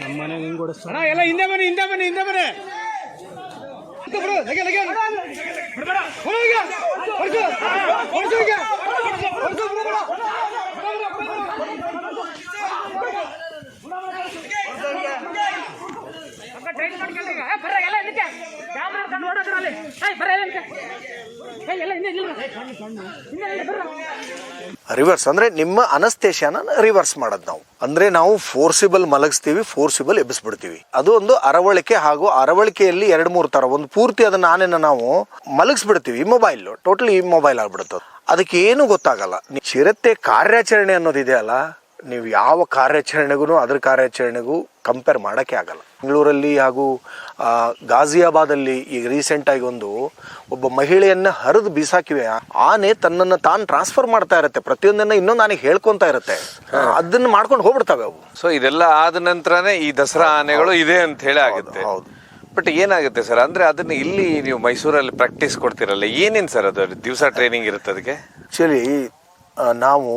ನಮ್ಮ ಮನೆಗೆ ಹಿಂಗೆ ಓಡಿಸ್ತಾರೆ ಅಣ್ಣ ಎಲ್ಲ ಹಿಂದೆ ಬನ್ನಿ ಹಿಂದೆ ಬನ್ನಿ ಹಿಂದೆ ಬನ್ನಿ ಹಿಂದೆ ಬಿಡು, ಲಗೆ, ಲಗೆ. ಹೊರಡು ಈಗ. ಹೊರ್ಸು. ಹೊರ್ಸು ಈಗ. ಹೊರ್ಸು, ಬಿಡು, ಬಿಡು. ಟೈಟ್ ಮಾಡ್ಕೊಂಡು ಈಗ ಏ, ಬರ್ರಿ ಎಲ್ಲ ಇದಕ್ಕೆ ಕ್ಯಾಮ್ರಾ ಹಿಡ್ಕೊಂಡು ಓಡೋದ್ರ ಅಲ್ಲಿ ಏಯ್ ಬರ್ರಿ ಎಲ್ಲ ರಿವರ್ಸ್ ಅಂದ್ರೆ ನಿಮ್ಮ ಅನಸ್ತೇಶನ ರಿವರ್ಸ್ ಮಾಡೋದು ನಾವು. ಅಂದ್ರೆ ನಾವು ಫೋರ್ಸಿಬಲ್ ಮಲಗಿಸ್ತೀವಿ ಫೋರ್ಸಿಬಲ್ ಎಬ್ಬಿಸ್ಬಿಡ್ತೀವಿ. ಅದು ಒಂದು ಅರವಳಿಕೆ ಹಾಗೂ ಅರವಳಿಕೆಯಲ್ಲಿ ಎರಡು ಮೂರು ತರ. ಒಂದು ಪೂರ್ತಿ ಅದನ್ನ ನಾನೇನ ನಾವು ಮಲಗಿಸ್ಬಿಡ್ತೀವಿ ಮೊಬೈಲ್ ಟೋಟಲಿ ಮೊಬೈಲ್ ಆಗ್ಬಿಡುತ್ತೆ ಅದು. ಅದಕ್ಕೆ ಏನು ಗೊತ್ತಾಗಲ್ಲ. ಚಿರತೆ ಕಾರ್ಯಾಚರಣೆ ಅನ್ನೋದಿದೆಯಲ್ಲ ನೀವು ಯಾವ ಕಾರ್ಯಾಚರಣೆಗೂ ಅದರ ಕಾರ್ಯಾಚರಣೆಗೂ ಕಂಪೇರ್ ಮಾಡೋಕ್ಕೆ ಆಗಲ್ಲ. ಬೆಂಗಳೂರಲ್ಲಿ ಹಾಗೂ ಗಾಜಿಯಾಬಾದಲ್ಲಿ ಈಗ ರೀಸೆಂಟ್ ಆಗಿ ಒಂದು ಒಬ್ಬ ಮಹಿಳೆಯನ್ನು ಹರಿದು ಬೀಸಾಕಿವೆ. ಆನೆ ತನ್ನನ್ನು ತಾನು ಟ್ರಾನ್ಸ್ಫರ್ ಮಾಡ್ತಾ ಇರುತ್ತೆ. ಪ್ರತಿಯೊಂದನ್ನು ಇನ್ನೊಂದು ಆನೆಗೆ ಹೇಳ್ಕೊತಾ ಇರುತ್ತೆ. ಅದನ್ನ ಮಾಡ್ಕೊಂಡು ಹೋಗ್ಬಿಡ್ತವೆ ಅವು. ಸೊ ಇದೆಲ್ಲ ಆದ ನಂತರನೇ ಈ ದಸರಾ ಆನೆಗಳು ಇದೆ ಅಂತ ಹೇಳಿ ಆಗುತ್ತೆ. ಹೌದು. ಬಟ್ ಏನಾಗುತ್ತೆ ಸರ್? ಅಂದ್ರೆ ಅದನ್ನ ಇಲ್ಲಿ ನೀವು ಮೈಸೂರಲ್ಲಿ ಪ್ರಾಕ್ಟೀಸ್ ಕೊಡ್ತಿರಲ್ಲ ಏನೇನು ಸರ್ ಅದು? ದಿವಸ ಟ್ರೈನಿಂಗ್ ಇರುತ್ತೆ ಅದಕ್ಕೆ? ಆಕ್ಚುಲಿ ನಾವು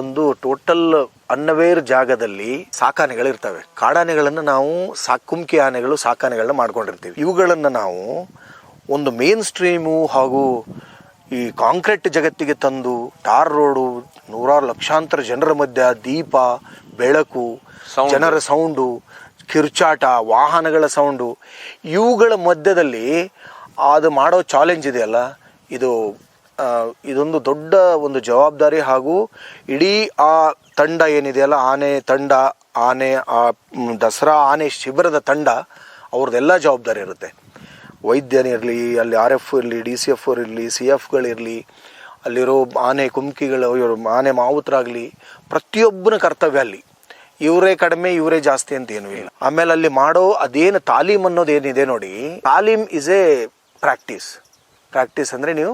ಒಂದು ಟೋಟಲ್ ಅನ್ನವೇರ್ ಜಾಗದಲ್ಲಿ ಸಾಕಾನೆಗಳಿರ್ತವೆ. ಕಾಡಾನೆಗಳನ್ನು ನಾವು ಸಾಕುಂಕಿ ಆನೆಗಳು ಸಾಕಾನೆಗಳನ್ನ ಮಾಡ್ಕೊಂಡಿರ್ತೀವಿ. ಇವುಗಳನ್ನು ನಾವು ಒಂದು ಮೇನ್ ಸ್ಟ್ರೀಮು ಹಾಗೂ ಈ ಕಾಂಕ್ರೀಟ್ ಜಗತ್ತಿಗೆ ತಂದು ಟಾರ್ ರೋಡು ನೂರಾರು ಲಕ್ಷಾಂತರ ಜನರ ಮಧ್ಯ ದೀಪ ಬೆಳಕು. ಜನರ ಸೌಂಡು ಕಿರುಚಾಟ ವಾಹನಗಳ ಸೌಂಡು ಇವುಗಳ ಮಧ್ಯದಲ್ಲಿ ಅದು ಮಾಡೋ ಚಾಲೆಂಜ್ ಇದೆಯಲ್ಲ? ಇದು ಇದೊಂದು ದೊಡ್ಡ ಒಂದು ಜವಾಬ್ದಾರಿ ಹಾಗೂ ಇಡೀ ಆ ತಂಡ ಏನಿದೆಯಲ್ಲ ಆನೆ ತಂಡ, ಆನೆ, ಆ ದಸರಾ, ಆನೆ ಶಿಬಿರದ ತಂಡ, ಅವ್ರದ್ದೆಲ್ಲ ಜವಾಬ್ದಾರಿ ಇರುತ್ತೆ. ವೈದ್ಯನಿರಲಿ ಅಲ್ಲಿ ಆರ್ ಎಫ್ ಇರಲಿ, ಡಿ ಸಿ ಎಫ್ ಇರಲಿ, ಸಿ ಎಫ್ಗಳಿರಲಿ ಅಲ್ಲಿರೋ ಆನೆ ಕುಮ್ಕಿಗಳು ಇವರು ಆನೆ ಮಾವುತರಾಗಲಿ, ಪ್ರತಿಯೊಬ್ಬನ ಕರ್ತವ್ಯ ಅಲ್ಲಿ. ಇವರೇ ಕಡಿಮೆ, ಇವರೇ ಜಾಸ್ತಿ ಅಂತ ಏನು ಇಲ್ಲ. ಆಮೇಲೆ ಅಲ್ಲಿ ಮಾಡೋ ಅದೇನು ತಾಲೀಮ್ ಅನ್ನೋದು ಏನಿದೆ ನೋಡಿ, ತಾಲೀಮ್ ಇಸ್ ಎ ಪ್ರಾಕ್ಟೀಸ್ ಪ್ರಾಕ್ಟೀಸ್ ಅಂದರೆ ನೀವು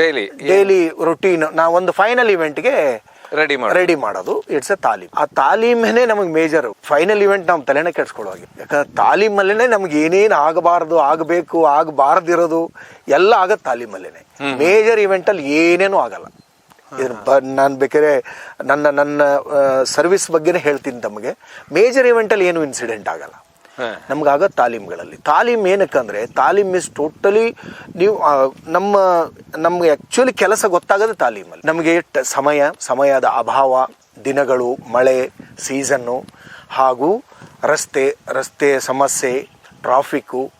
Daily. ಡೈಲಿ ರೊಟೀನ್ ನಾವು ಒಂದು ಫೈನಲ್ ಇವೆಂಟ್ಗೆ ರೆಡಿ ಮಾಡಿ ರೆಡಿ ಮಾಡೋದು. ಇಟ್ಸ್ ಎ ತಾಲೀಮ್. ಆ ತಾಲೀಮೇನೆ ನಮಗೆ ಮೇಜರ್ ಫೈನಲ್ ಇವೆಂಟ್ ನಾವು ತಲೆನೇ ಹಾಗೆ. ಯಾಕಂದ್ರೆ ತಾಲೀಮಲ್ಲೇನೆ ನಮ್ಗೆ ಏನೇನು ಆಗಬಾರದು ಆಗಬೇಕು ಆಗಬಾರ್ದಿರೋದು ಎಲ್ಲ ಆಗತ್ತೆ ತಾಲೀಮಲ್ಲೇನೆ. ಮೇಜರ್ ಇವೆಂಟ್ ಅಲ್ಲಿ ಏನೇನು ಆಗಲ್ಲ. ನಾನು ಬೇಕಾದ್ರೆ ನನ್ನ ನನ್ನ ಸರ್ವಿಸ್ ಬಗ್ಗೆನೇ ಹೇಳ್ತೀನಿ ತಮಗೆ. ಮೇಜರ್ ಇವೆಂಟಲ್ಲಿ ಏನು ಇನ್ಸಿಡೆಂಟ್ ಆಗಲ್ಲ. ನಮ್ಗಾಗ ತಾಲೀಮ್ಗಳಲ್ಲಿ. ತಾಲೀಮ್ ಏನಕ್ಕಂದ್ರೆ, ತಾಲೀಮ್ ಇಸ್ ಟೋಟಲಿ ನೀವು ನಮ್ಮ, ನಮ್ಗೆ ಆಕ್ಚುಲಿ ಕೆಲಸ ಗೊತ್ತಾಗೋದು ತಾಲೀಮಲ್ಲಿ. ನಮಗೆ ಸಮಯ, ಸಮಯದ ಅಭಾವ, ದಿನಗಳು, ಮಳೆ ಸೀಸನ್ನು ಹಾಗೂ ರಸ್ತೆ ರಸ್ತೆ ಸಮಸ್ಯೆ ಟ್ರಾಫಿಕ್ಕು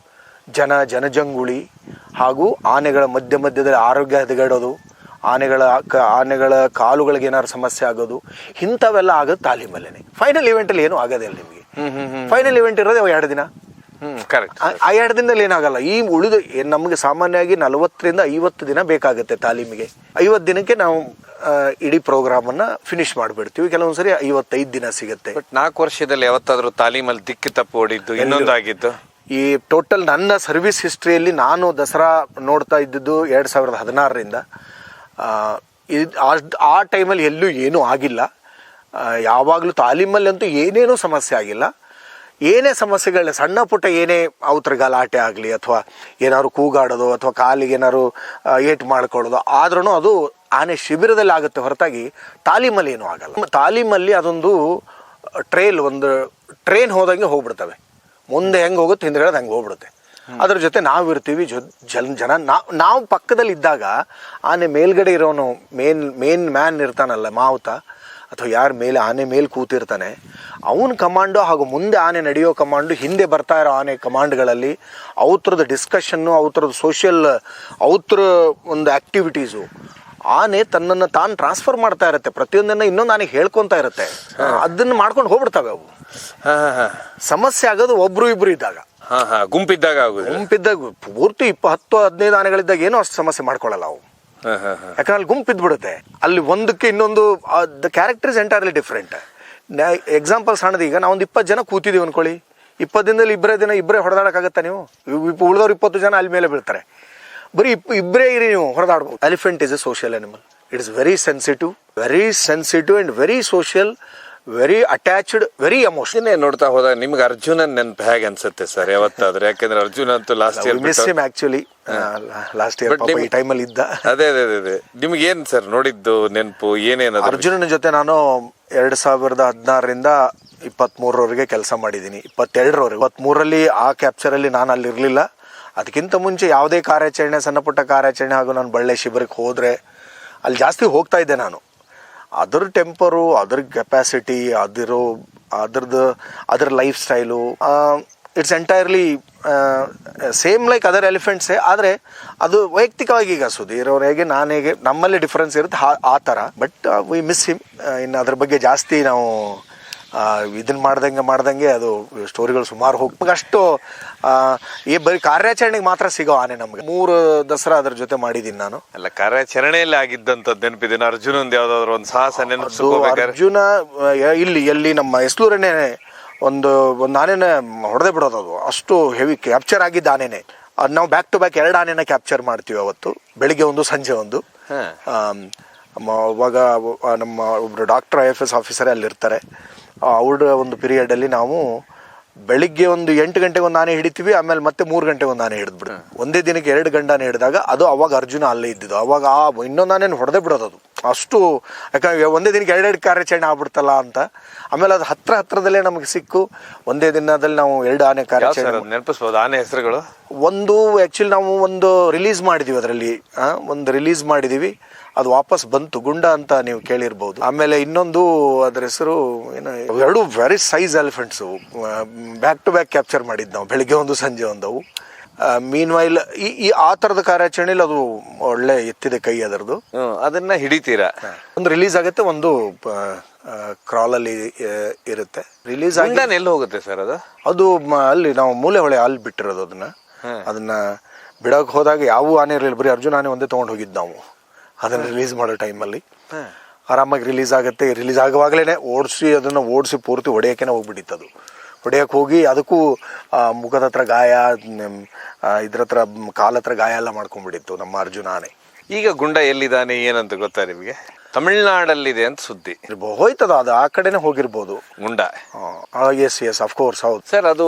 ಜನ, ಜನಜಂಗುಳಿ, ಹಾಗೂ ಆನೆಗಳ ಮಧ್ಯ ಮಧ್ಯದಲ್ಲಿ ಆರೋಗ್ಯ ಹದಗೆಡೋದು ಆನೆಗಳ, ಕ, ಆನೆಗಳ ಕಾಲುಗಳಿಗೆ ಏನಾದ್ರು ಸಮಸ್ಯೆ ಆಗೋದು, ಇಂಥವೆಲ್ಲ ಆಗೋದು ತಾಲೀಮಲ್ಲೇ ಫೈನಲ್ ಇವೆಂಟಲ್ಲಿ ಏನೂ ಆಗೋದಿಲ್ಲ ನಿಮಗೆ. ಫೈನಲ್ ಇವೆಂಟ್ ಇರೋದೇ ಎರಡು ದಿನ. ಹ್ಮ್ ಕರೆಕ್ಟ್ ಆ- ಎರಡು ದಿನದಲ್ಲಿ ಏನಾಗಲ್ಲ ಈ ಉಳಿದ ನಮಗೆ ಸಾಮಾನ್ಯವಾಗಿ ನಲವತ್ತರಿಂದ ಐವತ್ತು ದಿನ ಬೇಕಾಗುತ್ತೆ ತಾಲೀಮಿಗೆ. ಐವತ್ತು ದಿನಕ್ಕೆ ನಾವು ಇಡೀ ಪ್ರೋಗ್ರಾಮ್ ಅನ್ನ ಫಿನಿಶ್ ಮಾಡಿಬಿಡ್ತೀವಿ. ಕೆಲವೊಂದ್ಸರಿ ಐವತ್ತೈದು ದಿನ ಸಿಗುತ್ತೆ. ಬಟ್ ನಾಲ್ಕು ವರ್ಷದಲ್ಲಿ ಯಾವತ್ತಾದ್ರೂ ತಾಲೀಮಲ್ಲಿ ದಿಕ್ಕಿ ತಪ್ಪು ಓಡಿದ್ದು ಇನ್ನೊಂದಾಗಿದ್ದು? ಈ ಟೋಟಲ್ ನನ್ನ ಸರ್ವಿಸ್ ಹಿಸ್ಟ್ರಿಯಲ್ಲಿ ನಾನು ದಸರಾ ನೋಡ್ತಾ ಇದ್ದಿದ್ದು ಎರಡು ಸಾವಿರದ ಹದಿನಾರರಿಂದ. ಆ ಟೈಮಲ್ಲಿ ಎಲ್ಲೂ ಏನೂ ಆಗಿಲ್ಲ. ಯಾವಾಗಲೂ ತಾಲೀಮಲ್ಲಂತೂ ಏನೇನೂ ಸಮಸ್ಯೆ ಆಗಿಲ್ಲ. ಏನೇ ಸಮಸ್ಯೆಗಳನ್ನ ಸಣ್ಣ ಪುಟ್ಟ ಏನೇ ಅವತ್ರ ಗಲಾಟೆ ಆಗಲಿ ಅಥವಾ ಏನಾದ್ರು ಕೂಗಾಡೋದು ಅಥವಾ ಕಾಲಿಗೆ ಏನಾದ್ರು ಏಟು ಮಾಡ್ಕೊಳ್ಳೋದು ಆದ್ರೂ ಅದು ಆನೆ ಶಿಬಿರದಲ್ಲಿ ಆಗುತ್ತೆ ಹೊರತಾಗಿ ತಾಲೀಮಲ್ಲಿ ಏನೂ ಆಗಲ್ಲ. ತಾಲೀಮಲ್ಲಿ ಅದೊಂದು ಟ್ರೇಲ್ ಒಂದು ಟ್ರೈನ್ ಹೋದಂಗೆ ಹೋಗ್ಬಿಡ್ತವೆ. ಮುಂದೆ ಹೆಂಗೆ ಹೋಗುತ್ತೆ ಹಿಂದ್ಗಡೆ ಹಂಗೆ ಹೋಗ್ಬಿಡುತ್ತೆ. ಅದ್ರ ಜೊತೆ ನಾವು ಇರ್ತೀವಿ ಜೊ ಜನ ಜನ ನಾವು ನಾವು ಪಕ್ಕದಲ್ಲಿ ಇದ್ದಾಗ ಆನೆ ಮೇಲ್ಗಡೆ ಇರೋನು ಮೇನ್ ಮೇನ್ ಮ್ಯಾನ್ ಇರ್ತಾನಲ್ಲ ಮಾವುತ ಅಥವಾ ಯಾರ ಮೇಲೆ ಆನೆ ಮೇಲೆ ಕೂತಿರ್ತಾನೆ ಅವನ ಕಮಾಂಡು ಹಾಗೂ ಮುಂದೆ ಆನೆ ನಡೆಯೋ ಕಮಾಂಡು ಹಿಂದೆ ಬರ್ತಾ ಇರೋ ಆನೆ ಕಮಾಂಡ್ಗಳಲ್ಲಿ ಅವತ್ರದ ಡಿಸ್ಕಷನ್ನು ಅವತ್ರದ ಸೋಷಿಯಲ್ ಅವತ್ರ ಒಂದು ಆ್ಯಕ್ಟಿವಿಟೀಸು ಆನೆ ತನ್ನನ್ನು ತಾನು ಟ್ರಾನ್ಸ್ಫರ್ ಮಾಡ್ತಾ ಇರುತ್ತೆ. ಪ್ರತಿಯೊಂದನ್ನು ಇನ್ನೊಂದು ಆನೆ ಹೇಳ್ಕೊಂತಾ ಇರುತ್ತೆ. ಅದನ್ನು ಮಾಡ್ಕೊಂಡು ಹೋಗ್ಬಿಡ್ತವೆ ಅವು. ಹಾ ಹಾ ಹಾ. ಸಮಸ್ಯೆ ಆಗೋದು ಒಬ್ರು ಇಬ್ರು ಇದ್ದಾಗ. ಹಾ ಹಾ. ಗುಂಪಿದ್ದಾಗ ಗುಂಪಿದ್ದಾಗ ಪೂರ್ತಿ ಇಪ್ಪ ಹತ್ತು ಹದಿನೈದು ಆನೆಗಳಿದ್ದಾಗ ಏನೂ ಅಷ್ಟು ಸಮಸ್ಯೆ ಮಾಡ್ಕೊಳ್ಳಲ್ಲ ಅವು. ಯಾಕಂದ್ರೆ ಅಲ್ಲಿ ಗುಂಪು ಇದ್ಬಿಡುತ್ತೆ. ಅಲ್ಲಿ ಒಂದಕ್ಕೆ ಇನ್ನೊಂದು the character is entirely different example ಸಣ್ಣದು, ಈಗ ನಾವೊಂದು ಇಪ್ಪತ್ತು ಜನ ಕೂತಿದ್ದೀವಿ ಅನ್ಕೊಳ್ಳಿ. ಇಪ್ಪತ್ತು ದಿನದಲ್ಲಿ ಇಬ್ಬರೇ ದಿನ ಇಬ್ಬರೇ ಹೊಡೆದಾಡಕ್ಕಾಗತ್ತಾ ನೀವು? ಉಳಿದವ್ರು ಇಪ್ಪತ್ತು ಜನ ಅಲ್ಲಿ ಮೇಲೆ ಬೀಳ್ತಾರೆ. ಬರೀ ಇಪ್ಪ ಇಬ್ಬರೇ ಇರಿ ನೀವು, ಹೊಡೆದಾಡ್ಬೋದು. Elephant is a social animal it is very sensitive very sensitive and very social very attached very emotion ನೋಡ್ತಾ ಹೋದಾಗ ನಿಮ್ಗೆ ಅರ್ಜುನನ್ ನೆನ್ಪು ಹೇಗೆ ಅನ್ಸುತ್ತೆ ಸರ್? ಯಾವತ್ತಾದ್ರೆ? ಯಾಕಂದ್ರೆ ಅರ್ಜುನ್ ಅಂತೂ last year miss him actually last year ಪಾಪ ಈ ಟೈಮಲ್ಲಿ ಇದ್ದ. ಅದೇ ಅದೇ ಅದೇ ನಿಮ್ಗೆ ಏನ್ ಸರ್ ನೋಡಿದ್ದು ನೆನಪು? ಏನೇನು ಅರ್ಜುನನ ಜೊತೆ ನಾನು ಎರಡು ಸಾವಿರದ ಹದಿನಾರರಿಂದ ಇಪ್ಪತ್ಮೂರವರೆಗೆ ಕೆಲಸ ಮಾಡಿದ್ದೀನಿ. ಇಪ್ಪತ್ತೆರಡರವರೆಗೆ. ಇಪ್ಪತ್ಮೂರರಲ್ಲಿ ಆ ಕ್ಯಾಪ್ಚರಲ್ಲಿ ನಾನು ಅಲ್ಲಿರಲಿಲ್ಲ. ಅದಕ್ಕಿಂತ ಮುಂಚೆ ಯಾವುದೇ ಕಾರ್ಯಾಚರಣೆ ಸಣ್ಣಪುಟ್ಟ ಕಾರ್ಯಾಚರಣೆ ಹಾಗೂ ನಾನು ಬಳ್ಳೆ ಶಿಬಿರಕ್ಕೆ ಹೋದರೆ ಅಲ್ಲಿ ಜಾಸ್ತಿ ಹೋಗ್ತಾ ಇದ್ದೆ ನಾನು. ಅದ್ರ ಟೆಂಪರು ಅದರ ಕೆಪಾಸಿಟಿ ಅದಿರೋ ಅದ್ರದ್ದು ಅದರ life style it's entirely same like other ಎಲಿಫೆಂಟ್ಸೇ ಆದರೆ ಅದು ವೈಯಕ್ತಿಕವಾಗಿ ಈಗ ಸುಧೀರ್ ಹೇಗೆ, ನಾನು ಹೇಗೆ, ನಮ್ಮಲ್ಲಿ ಡಿಫ್ರೆನ್ಸ್ ಇರುತ್ತೆ ಆ ಥರ ಬಟ್ ವಿ ಮಿಸ್ ಹಿಮ್ ಇನ್ನು ಅದ್ರ ಬಗ್ಗೆ ಜಾಸ್ತಿ ನಾವು ಇದನ್ನ ಮಾಡ್ದಂಗೆ ಮಾಡ್ದಂಗೆ ಅದು ಸ್ಟೋರಿಗಳು ಸುಮಾರು ಹೋಗಿ ಅಷ್ಟು ಈ ಬರೀ ಕಾರ್ಯಾಚರಣೆಗೆ ಮಾತ್ರ ಸಿಗೋ ಆನೆ ನಮಗೆ. ಮೂರು ದಸರಾ ಅದ್ರ ಜೊತೆ ಮಾಡಿದ್ದೀನಿ ನಾನು. ಅಲ್ಲ ಕಾರ್ಯಾಚರಣೆಯಲ್ಲಿ ಆಗಿದ್ದಂತದ್ದು ನೆನಪಿದ್ದೀನಿ ಅರ್ಜುನಂದು ಯಾವ್ದಾದ್ರು ಒಂದು ಸಾಹಸ ನೆನಪು ಅರ್ಜುನ ಇಲ್ಲಿ ಎಲ್ಲಿ ನಮ್ಮ ಎಸ್ಲೂರನ್ನೇ ಒಂದು ಒಂದು ಆನೆನ ಹೊಡೆದೇ ಬಿಡೋದು ಅದು. ಅಷ್ಟು ಹೆವಿ ಕ್ಯಾಪ್ಚರ್ ಆಗಿದ್ದ ಆನೆನೆ. ಅದು ನಾವು ಬ್ಯಾಕ್ ಟು ಬ್ಯಾಕ್ ಎರಡು ಆನೆನ ಕ್ಯಾಪ್ಚರ್ ಮಾಡ್ತೀವಿ ಅವತ್ತು. ಬೆಳಿಗ್ಗೆ ಒಂದು ಸಂಜೆ ಒಂದು. ಅವಾಗ ನಮ್ಮ ಒಬ್ರು ಡಾಕ್ಟರ್ ಐ ಎಫ್ ಎಸ್ ಆಫೀಸರೇ ಅಲ್ಲಿರ್ತಾರೆ ಅವ್ರ ಒಂದು ಪೀರಿಯಡಲ್ಲಿ ನಾವು ಬೆಳಿಗ್ಗೆ ಒಂದು ಎಂಟು ಗಂಟೆಗೆ ಒಂದು ಆನೆ ಹಿಡಿತೀವಿ ಆಮೇಲೆ ಮತ್ತೆ ಮೂರು ಗಂಟೆಗೆ ಒಂದು ಆನೆ ಹಿಡಿದ್ಬಿಡು ಒಂದೇ ದಿನಕ್ಕೆ ಎರಡು ಗಂಡಾನೆ ಹಿಡಿದಾಗ ಅದು ಅವಾಗ ಅರ್ಜುನ ಅಲ್ಲೇ ಇದ್ದಿದ್ದು. ಅವಾಗ ಆ ಇನ್ನೊಂದು ಆನೆನ ಹೊಡೆದೇ ಬಿಡೋದು ಅದು. ಅಷ್ಟು ಯಾಕಂದ್ರೆ ಒಂದೇ ದಿನಕ್ಕೆ ಎರಡೆರಡು ಕಾರ್ಯಾಚರಣೆ ಆಗ್ಬಿಡ್ತಲ್ಲ ಅಂತ. ಆಮೇಲೆ ಅದು ಹತ್ರ ಹತ್ರದಲ್ಲೇ ನಮಗೆ ಸಿಕ್ಕು. ಒಂದೇ ದಿನದಲ್ಲಿ ನಾವು ಎರಡು ಆನೆ ಕಾರ್ಯಾಚರಣೆ ನೆನಪಿಸ್ಬೋದು? ಆನೆ ಹೆಸರುಗಳು? ಒಂದು ಆ್ಯಕ್ಚುಲಿ ನಾವು ಒಂದು ರಿಲೀಸ್ ಮಾಡಿದೀವಿ ಅದರಲ್ಲಿ. ಒಂದು ರಿಲೀಸ್ ಮಾಡಿದೀವಿ. ಅದು ವಾಪಸ್ ಬಂತು ಗುಂಡ ಅಂತ ನೀವು ಕೇಳಿರ್ಬೋದು. ಆಮೇಲೆ ಇನ್ನೊಂದು ಅದರ ಹೆಸರು ಏನು ಎರಡು very size elephants back to back capture ಮಾಡಿದ್ದು ನಾವು ಬೆಳಿಗ್ಗೆ ಒಂದು ಸಂಜೆ ಒಂದವು ಮೀನ್ ವೈಲ್ ಈ ಈ ಆ ತರದ ಕಾರ್ಯಾಚರಣೆಯಲ್ಲಿ ಅದು ಒಳ್ಳೆ ಎತ್ತಿದೆ ಕೈ ಅದರದು ಅದನ್ನ ಹಿಡಿತೀರಾ? ಒಂದು ರಿಲೀಸ್ ಆಗುತ್ತೆ ಒಂದು ಕ್ರಾಲ್ ಅಲ್ಲಿ ಇರುತ್ತೆ. ರಿಲೀಸ್ ಎಲ್ಲಿ ಹೋಗುತ್ತೆ ಸರ್ ಅದು? ಅದು ಅಲ್ಲಿ ನಾವು ಮೂಲೆ ಹೊಳೆ ಅಲ್ಲಿ ಬಿಟ್ಟಿರೋದು ಅದನ್ನ. ಅದನ್ನ ಬಿಡಕ್ ಹೋದಾಗ ಯಾವ ಆನೆ ಇರಲಿಲ್ಲ ಬರೀ ಅರ್ಜುನ ಆನೆ ಒಂದೇ ತಗೊಂಡು ಹೋಗಿದ್ದು ನಾವು. ಅದನ್ನ ರಿಲೀಸ್ ಮಾಡೋ ಟೈಮಲ್ಲಿ ಆರಾಮಾಗಿ ರಿಲೀಸ್ ಆಗುತ್ತೆ. ರಿಲೀಸ್ ಆಗುವಾಗಲೇ ಓಡಿಸಿ ಅದನ್ನ ಓಡಿಸಿ ಪೂರ್ತಿ ಹೊಡೆಯೋಕ್ಕೇನೆ ಹೋಗ್ಬಿಟ್ಟಿತ್ತು ಅದು. ಹೊಡೆಯೋಕ್ಕೆ ಹೋಗಿ ಅದಕ್ಕೂ ಮುಖದ ಹತ್ರ ಗಾಯ ಇದ್ರ ಹತ್ರ ಕಾಲ ಹತ್ರ ಗಾಯ ಎಲ್ಲ ಮಾಡ್ಕೊಂಡ್ಬಿಟ್ಟಿತ್ತು ನಮ್ಮ ಅರ್ಜುನ ಆನೆ. ಈಗ ಗುಂಡ ಎಲ್ಲಿದ್ದಾನೆ ಏನಂತ ಗೊತ್ತಾ ನಿಮಗೆ? ತಮಿಳ್ನಾಡಲ್ಲಿದೆ ಅಂತ ಸುದ್ದಿ. ಹೋಯ್ತದ ಅದು ಆ ಕಡೆನೆ ಹೋಗಿರ್ಬೋದು. Gunda S S of course ಹೌದು. ಸರ್ ಅದು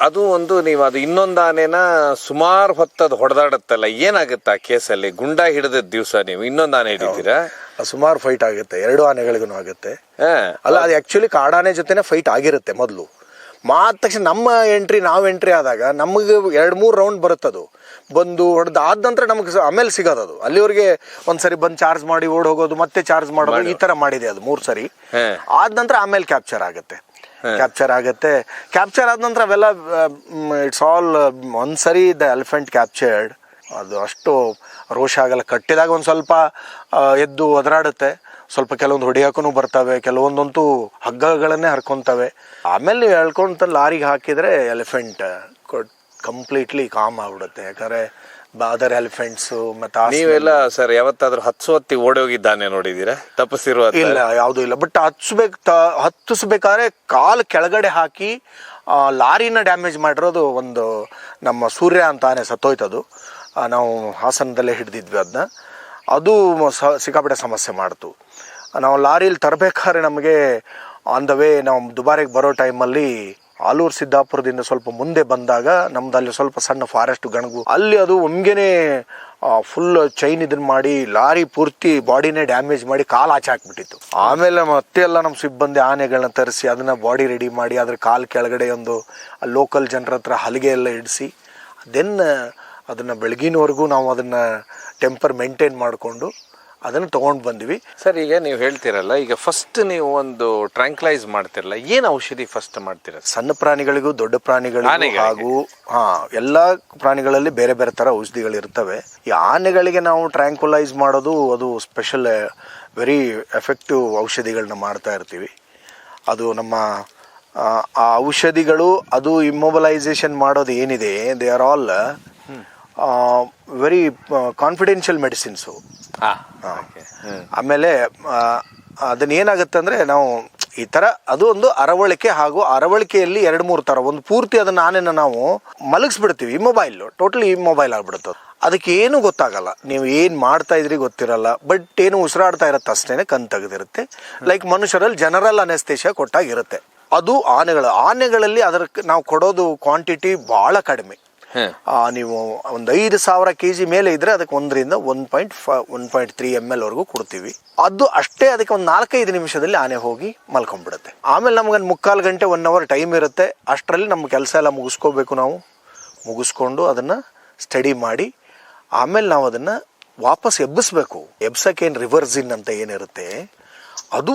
ಅದು ಒಂದು ನೀವು ಅದು ಇನ್ನೊಂದು ಆನೆನ ಸುಮಾರು ಹೊತ್ತದು ಹೊಡೆದಾಡುತ್ತಲ್ಲ ಏನಾಗುತ್ತೆ ಆ ಕೇಸಲ್ಲಿ? ಗುಂಡ ಹಿಡಿದ ದಿವಸ ನೀವು ಇನ್ನೊಂದು ಆನೆ ಹಿಡಿತೀರಾ? ಸುಮಾರು ಫೈಟ್ ಆಗುತ್ತೆ ಎರಡು ಆನೆಗಳಿಗೂ ಆಗುತ್ತೆ. ಹಾ. ಅಲ್ಲ ಅದು ಆಕ್ಚುಲಿ ಕಾಡಾನೆ ಜೊತೆನೆ ಫೈಟ್ ಆಗಿರುತ್ತೆ ಮೊದಲು. ಮಾದ ತಕ್ಷಣ ನಮ್ಮ ಎಂಟ್ರಿ ನಾವು ಎಂಟ್ರಿ ಆದಾಗ ನಮಗೆ ಎರಡು ಮೂರು ರೌಂಡ್ ಬರುತ್ತದು. ಬಂದು ಹೊಡೆದು ಆದ ನಂತರ ನಮಗೆ ಆಮೇಲೆ ಸಿಗೋದು ಅದು. ಅಲ್ಲಿವರೆಗೆ ಒಂದ್ಸರಿ ಬಂದು ಚಾರ್ಜ್ ಮಾಡಿ ಓಡ್ ಹೋಗೋದು ಮತ್ತೆ ಚಾರ್ಜ್ ಮಾಡೋದು ಈ ತರ ಮಾಡಿದೆ ಅದು ಮೂರ್ ಸರಿ. ಆದ ನಂತರ ಆಮೇಲೆ ಕ್ಯಾಪ್ಚರ್ ಆಗುತ್ತೆ. ಕ್ಯಾಪ್ಚರ್ ಆಗುತ್ತೆ. ಕ್ಯಾಪ್ಚರ್ ಆದ ನಂತರ ಅವೆಲ್ಲ ಇಟ್ಸ್ ಆಲ್ ಒಂದ್ಸರಿ ದ ಎಲಿಫೆಂಟ್ ಕ್ಯಾಪ್ಚರ್ಡ್ ಅದು ಅಷ್ಟು ರೋಷ ಆಗಲ್ಲ. ಕಟ್ಟಿದಾಗ ಒಂದು ಸ್ವಲ್ಪ ಎದ್ದು ಒದರಾಡುತ್ತೆ. ಸ್ವಲ್ಪ ಕೆಲವೊಂದು ಹೊಡಿಯೋಕ್ಕೂ ಬರ್ತವೆ ಕೆಲವೊಂದಂತೂ ಹಗ್ಗಗಳನ್ನೇ ಹರ್ಕೊಂತವೆ. ಆಮೇಲೆ ನೀವು ಎಳ್ಕೊಂತ ಲಾರಿಗೆ ಹಾಕಿದ್ರೆ ಎಲಿಫೆಂಟ್ ಕಂಪ್ಲೀಟ್ಲಿ ಕಾಮ್ ಆಗ್ಬಿಡುತ್ತೆ. ಯಾಕಂದ್ರೆ ಅದರ್ ಎಲಿಫೆಂಟ್ಸು ಮತ್ತೆ ನೀವೆಲ್ಲ ಸರ್ ಯಾವತ್ತಾದ್ರೂ ಹತ್ಸು ಹತ್ತಿ ಓಡಿ ಹೋಗಿದ್ದಾನೆ ನೋಡಿದೀರಾ? ತಪ್ಪಿಸಿರುವ ಇಲ್ಲ ಯಾವುದು ಇಲ್ಲ. ಬಟ್ ಹತ್ಸ್ಬೇಕು ತ- ಹತ್ತಿಸ್ಬೇಕಾದ್ರೆ ಕಾಲು ಕೆಳಗಡೆ ಹಾಕಿ ಲಾರಿನ ಡ್ಯಾಮೇಜ್ ಮಾಡಿರೋದು ಒಂದು ನಮ್ಮ ಸೂರ್ಯ ಅಂತಾನೆ ಸತ್ತೋಯ್ತದು. ನಾವು ಹಾಸನದಲ್ಲೇ ಹಿಡಿದಿದ್ವಿ ಅದನ್ನ ಅದು ಸ- ಸಿಕ್ಕಾಪಟ್ಟೆ ಸಮಸ್ಯೆ ಮಾಡ್ತು. ನಾವು ಲಾರಿಲಿ ತರಬೇಕಾದ್ರೆ ನಮಗೆ ಆನ್ ದ ವೇ ನಾವು ದುಬಾರಿಗೆ ಬರೋ ಟೈಮಲ್ಲಿ ಆಲೂರು ಸಿದ್ದಾಪುರದಿಂದ ಸ್ವಲ್ಪ ಮುಂದೆ ಬಂದಾಗ ನಮ್ದು ಅಲ್ಲಿ ಸ್ವಲ್ಪ ಸಣ್ಣ ಫಾರೆಸ್ಟ್ ಗಣಗು. ಅಲ್ಲಿ ಅದು ಒಮ್ಗೆನೆ ಫುಲ್ ಚೈನ್ ಇದನ್ನ ಮಾಡಿ, ಲಾರಿ ಪೂರ್ತಿ ಬಾಡಿನೇ ಡ್ಯಾಮೇಜ್ ಮಾಡಿ ಕಾಲು ಆಚೆ ಹಾಕ್ಬಿಟ್ಟಿತ್ತು. ಆಮೇಲೆ ಮತ್ತೆ ಎಲ್ಲ ನಮ್ಮ ಸಿಬ್ಬಂದಿ ಆನೆಗಳನ್ನ ತರಿಸಿ ಅದನ್ನ ಬಾಡಿ ರೆಡಿ ಮಾಡಿ ಅದ್ರ ಕಾಲು ಕೆಳಗಡೆ ಒಂದು ಲೋಕಲ್ ಜನರ ಹತ್ರ ಹಲಿಗೆ ಎಲ್ಲ ಇಡಿಸಿ ದೆನ್ ಅದನ್ನ ಬೆಳಗಿನವರೆಗೂ ನಾವು ಅದನ್ನ ಟೆಂಪರ್ ಮೇಂಟೈನ್ ಮಾಡಿಕೊಂಡು ಅದನ್ನು ತಗೊಂಡು ಬಂದ್ವಿ. ಸರ್ ಈಗ ನೀವು ಹೇಳ್ತಿರಲ್ಲ ಈಗ ಫಸ್ಟ್ ನೀವು ಒಂದು ಟ್ರ್ಯಾಂಕ್ಲೈಸ್ ಮಾಡ್ತಿರಲ್ಲ ಏನು ಔಷಧಿ ಫಸ್ಟ್ ಮಾಡ್ತೀರ? ಸಣ್ಣ ಪ್ರಾಣಿಗಳಿಗೂ ದೊಡ್ಡ ಪ್ರಾಣಿಗಳಿಗೂ ಹಾಗೂ ಹಾ ಎಲ್ಲಾ ಪ್ರಾಣಿಗಳಲ್ಲಿ ಬೇರೆ ಬೇರೆ ತರ ಔಷಧಿಗಳು ಇರ್ತವೆ. ಈ ಆನೆಗಳಿಗೆ ನಾವು ಟ್ರ್ಯಾಂಕ್ಯುಲೈಸ್ ಮಾಡೋದು ಅದು ಸ್ಪೆಷಲ್ ವೆರಿ ಎಫೆಕ್ಟಿವ್ ಔಷಧಿಗಳನ್ನ ಮಾಡ್ತಾ ಇರ್ತೀವಿ. ಅದು ನಮ್ಮ ಆ, ಆ ಔಷಧಿಗಳು ಅದು ಇಮ್ಮೊಬಲೈಸೇಷನ್ ಮಾಡೋದು ಏನಿದೆ they are all very confidential medicines ಆಮೇಲೆ ಅದನ್ನ ಏನಾಗುತ್ತೆ ಅಂದ್ರೆ ನಾವು ಈ ಥರ ಅದು ಒಂದು ಅರವಳಿಕೆ ಹಾಗೂ ಅರವಳಿಕೆಯಲ್ಲಿ ಎರಡು ಮೂರು ಥರ ಒಂದು ಪೂರ್ತಿ ಅದನ್ನು ಆನೆನ ನಾವು ಮಲಗಿಸ್ಬಿಡ್ತೀವಿ ಮೊಬೈಲ್ ಟೋಟಲಿ ಮೊಬೈಲ್ ಆಗಿಬಿಡುತ್ತೆ ಅದು. ಅದಕ್ಕೆ ಏನು ಗೊತ್ತಾಗಲ್ಲ. ನೀವು ಏನು ಮಾಡ್ತಾ ಇದ್ರಿ ಗೊತ್ತಿರಲ್ಲ. ಬಟ್ ಏನು ಉಸಿರಾಡ್ತಾ ಇರತ್ತೆ ಅಷ್ಟೇ ಕಣ್ ತೆಗೆದಿರುತ್ತೆ. ಲೈಕ್ ಮನುಷ್ಯರಲ್ಲಿ ಜನರಲ್ ಅನೆಸ್ತೇಷ ಕೊಟ್ಟಾಗಿರುತ್ತೆ. ಅದು ಆನೆಗಳು. ಆನೆಗಳಲ್ಲಿ ಅದಕ್ಕೆ ನಾವು ಕೊಡೋದು ಕ್ವಾಂಟಿಟಿ ಭಾಳ ಕಡಿಮೆ. ನೀವು ಒಂದು ಐದು ಸಾವಿರ ಕೆ ಜಿ ಮೇಲೆ ಇದ್ರೆ ಅದಕ್ಕೆ ಒಂದರಿಂದ one point one point three M L ವರೆಗೂ ಕೊಡ್ತೀವಿ. ಅದು ಅಷ್ಟೇ ಅದಕ್ಕೆ ಒಂದು ನಾಲ್ಕೈದು ನಿಮಿಷದಲ್ಲಿ ಆನೆ ಹೋಗಿ ಮಲ್ಕೊಂಡ್ಬಿಡುತ್ತೆ. ಆಮೇಲೆ ನಮ್ಗೆ ಮುಕ್ಕಾಲು ಗಂಟೆ ಒನ್ ಅವರ್ ಟೈಮ್ ಇರುತ್ತೆ. ಅಷ್ಟರಲ್ಲಿ ನಮ್ಮ ಕೆಲಸ ಎಲ್ಲ ಮುಗಿಸ್ಕೋಬೇಕು ನಾವು. ಮುಗಿಸ್ಕೊಂಡು ಅದನ್ನು ಸ್ಟಡಿ ಮಾಡಿ, ಆಮೇಲೆ ನಾವು ಅದನ್ನು ವಾಪಸ್ ಎಬ್ಬಿಸ್ಬೇಕು. ಎಬ್ಸಕ್ಕೇನು ರಿವರ್ಸಿನ್ ಅಂತ ಏನಿರುತ್ತೆ, ಅದು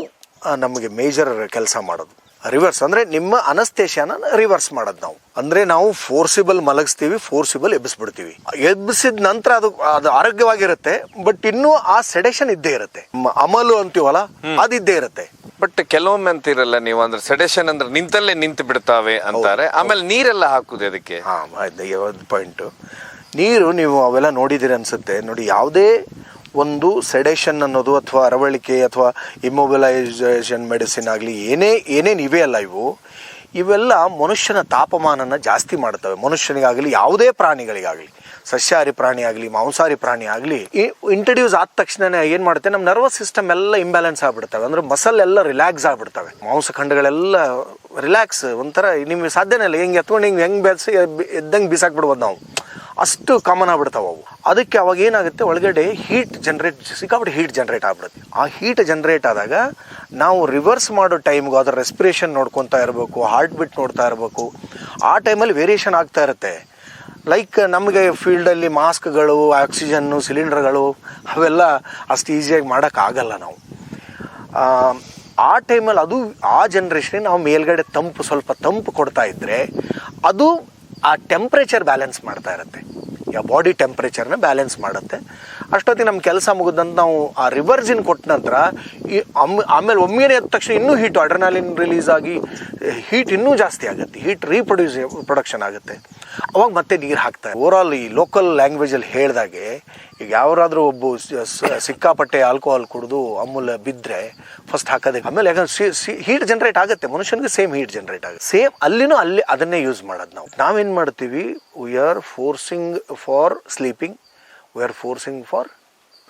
ನಮಗೆ ಮೇಜರ್ ಕೆಲಸ ಮಾಡೋದು. ರಿವರ್ಸ್ ಅಂದರೆ ನಿಮ್ಮ ಅನಸ್ತೇಶನ ರಿವರ್ಸ್ ಮಾಡೋದು ನಾವು. ಅಂದರೆ ನಾವು ಫೋರ್ಸಿಬಲ್ ಮಲಗಿಸ್ತೀವಿ ಫೋರ್ಸಿಬಲ್ ಎಬ್ಬಿಸ್ಬಿಡ್ತೀವಿ. ಎಬ್ಬಿಸಿದ ನಂತರ ಅದು ಅದು ಆರೋಗ್ಯವಾಗಿರುತ್ತೆ ಬಟ್ ಇನ್ನೂ ಆ ಸೆಡೆಷನ್ ಇದ್ದೇ ಇರುತ್ತೆ. ಅಮಲು ಅಂತೀವಲ್ಲ ಅದು ಇದ್ದೇ ಇರುತ್ತೆ. ಬಟ್ ಕೆಲವೊಮ್ಮೆ ಅಂತಿರಲ್ಲ ನೀವು ಅಂದ್ರೆ ಸೆಡೆಷನ್ ಅಂದ್ರೆ ನಿಂತಲ್ಲೇ ನಿಂತು ಬಿಡ್ತಾವೆ ಅಂತಾರೆ. ಆಮೇಲೆ ನೀರೆಲ್ಲ ಹಾಕುದು ಅದಕ್ಕೆ ಪಾಯಿಂಟು ನೀರು ನೀವು ಅವೆಲ್ಲ ನೋಡಿದಿರಿ ಅನ್ಸುತ್ತೆ. ನೋಡಿ ಯಾವುದೇ ಒಂದು ಸೆಡೇಷನ್ ಅನ್ನೋದು ಅಥವಾ ಅರವಳಿಕೆ ಅಥವಾ ಇಮ್ಮೊಬಿಲೈಸೇಷನ್ ಮೆಡಿಸಿನ್ ಆಗಲಿ, ಏನೇ, ಏನೇನು ಇವೆ ಅಲ್ಲ ಇವು, ಇವೆಲ್ಲ ಮನುಷ್ಯನ ತಾಪಮಾನನ ಜಾಸ್ತಿ ಮಾಡ್ತವೆ ಮನುಷ್ಯನಿಗಾಗಲಿ, ಯಾವುದೇ ಪ್ರಾಣಿಗಳಿಗಾಗಲಿ. ಸಸ್ಯಾಹಾರಿ ಪ್ರಾಣಿ ಆಗಲಿ, ಮಾಂಸಾಹಾರಿ ಪ್ರಾಣಿ ಆಗಲಿ ಇಂಟ್ರಡ್ಯೂಸ್ ಆದ ತಕ್ಷಣನೇ ಏನು ಮಾಡುತ್ತೆ, ನಮ್ಮ ನರ್ವಸ್ ಸಿಸ್ಟಮ್ ಎಲ್ಲ ಇಂಬ್ಯಾಲೆನ್ಸ್ ಆಗ್ಬಿಡ್ತವೆ. ಅಂದ್ರೆ ಮಸಲ್ ಎಲ್ಲ ರಿಲ್ಯಾಕ್ಸ್ ಮಾಂಸ ಖಂಡಗಳೆಲ್ಲ ರಿಲ್ಯಾಕ್ಸ್ ಒಂಥರ ನಿಮ್ಗೆ ಸಾಧ್ಯನೇ ಇಲ್ಲ. ಹೆಂಗೆ ಎತ್ಕೊಂಡು ಹಿಂಗೆ ಹೆಂಗೆ ಬೆಳೆಸಿ ಎದ್ದಂಗೆ ಬಿಸಾಕ್ಬಿಡ್ಬೋದು ನಾವು. ಅಷ್ಟು ಕಾಮನ್ ಆಗ್ಬಿಡ್ತಾವೆ ಅವು. ಅದಕ್ಕೆ ಅವಾಗ ಏನಾಗುತ್ತೆ, ಒಳಗಡೆ ಹೀಟ್ ಜನ್ರೇಟ್ ಸಿಕ್ಕಾಬಿಟ್ಟು ಹೀಟ್ ಜನ್ರೇಟ್ ಆಗ್ಬಿಡುತ್ತೆ. ಆ ಹೀಟ್ ಜನ್ರೇಟ್ ಆದಾಗ ನಾವು ರಿವರ್ಸ್ ಮಾಡೋ ಟೈಮ್ಗೆ ಅದರ ರೆಸ್ಪಿರೇಷನ್ ನೋಡ್ಕೊತಾ ಇರಬೇಕು ಹಾರ್ಟ್ ಬಿಟ್ ನೋಡ್ತಾ ಇರಬೇಕು, ಆ ಟೈಮಲ್ಲಿ ವೇರಿಯೇಷನ್ ಆಗ್ತಾ ಇರುತ್ತೆ. ಲೈಕ್ ನಮಗೆ ಫೀಲ್ಡಲ್ಲಿ ಮಾಸ್ಕ್ಗಳು ಆಕ್ಸಿಜನ್ನು ಸಿಲಿಂಡರ್ಗಳು ಅವೆಲ್ಲ ಅಷ್ಟು ಈಸಿಯಾಗಿ ಮಾಡೋಕ್ಕಾಗಲ್ಲ ನಾವು. ಆ, ಆ ಟೈಮಲ್ಲಿ ಅದು ಆ ಜನ್ರೇಷನಿಗೆ ನಾವು ಮೇಲ್ಗಡೆ ತಂಪು ಸ್ವಲ್ಪ ತಂಪು ಕೊಡ್ತಾ ಇದ್ದರೆ ಅದು ಆ ಟೆಂಪ್ರೇಚರ್ ಬ್ಯಾಲೆನ್ಸ್ ಮಾಡ್ತಾ ಇರುತ್ತೆ. ಯಾವ ಬಾಡಿ ಟೆಂಪ್ರೇಚರ್ನ ಬ್ಯಾಲೆನ್ಸ್ ಮಾಡುತ್ತೆ. ಅಷ್ಟೊತ್ತಿಗೆ ನಮ್ಮ ಕೆಲಸ ಮುಗಿದಂತ ನಾವು ಆ ರಿವರ್ಜಿನ್ ಕೊಟ್ಟ ನಂತರ ಈ ಆಮೇಲೆ ಒಮ್ಮೆನೇ ಎದ್ದ ತಕ್ಷಣ ಇನ್ನೂ ಹೀಟ್ ಅಡ್ರನಾಲಿನ್ ರಿಲೀಸ್ ಆಗಿ ಹೀಟ್ ಇನ್ನೂ ಜಾಸ್ತಿ ಆಗುತ್ತೆ. ಹೀಟ್ ರೀಪ್ರೊಡ್ಯೂಸ್ ಪ್ರೊಡಕ್ಷನ್ ಆಗುತ್ತೆ. ಅವಾಗ ಮತ್ತೆ ನೀರು ಹಾಕ್ತಾರೆ. ಓವರಾಲ್ ಈ ಲೋಕಲ್ ಲ್ಯಾಂಗ್ವೇಜಲ್ಲಿ ಹೇಳಿದಾಗೆ, ಈಗ ಯಾರಾದರೂ ಒಬ್ಬ ಸಿಕ್ಕಾಪಟ್ಟೆ ಆಲ್ಕೋಹಾಲ್ ಕುಡಿದು ಅಮೂಲ ಬಿದ್ದರೆ ಫಸ್ಟ್ ಹಾಕೋದಕ್ಕೆ ಆಮೇಲೆ ಯಾಕಂದ್ರೆ ಹೀಟ್ ಜನರೇಟ್ ಆಗುತ್ತೆ. ಮನುಷ್ಯನಿಗೆ ಸೇಮ್ ಹೀಟ್ ಜನರೇಟ್ ಆಗುತ್ತೆ. ಸೇಮ್ ಅಲ್ಲಿನೂ ಅಲ್ಲಿ ಅದನ್ನೇ ಯೂಸ್ ಮಾಡೋದು ನಾವು. ನಾವೇನು ಮಾಡ್ತೀವಿ? We are forcing for sleeping we are forcing for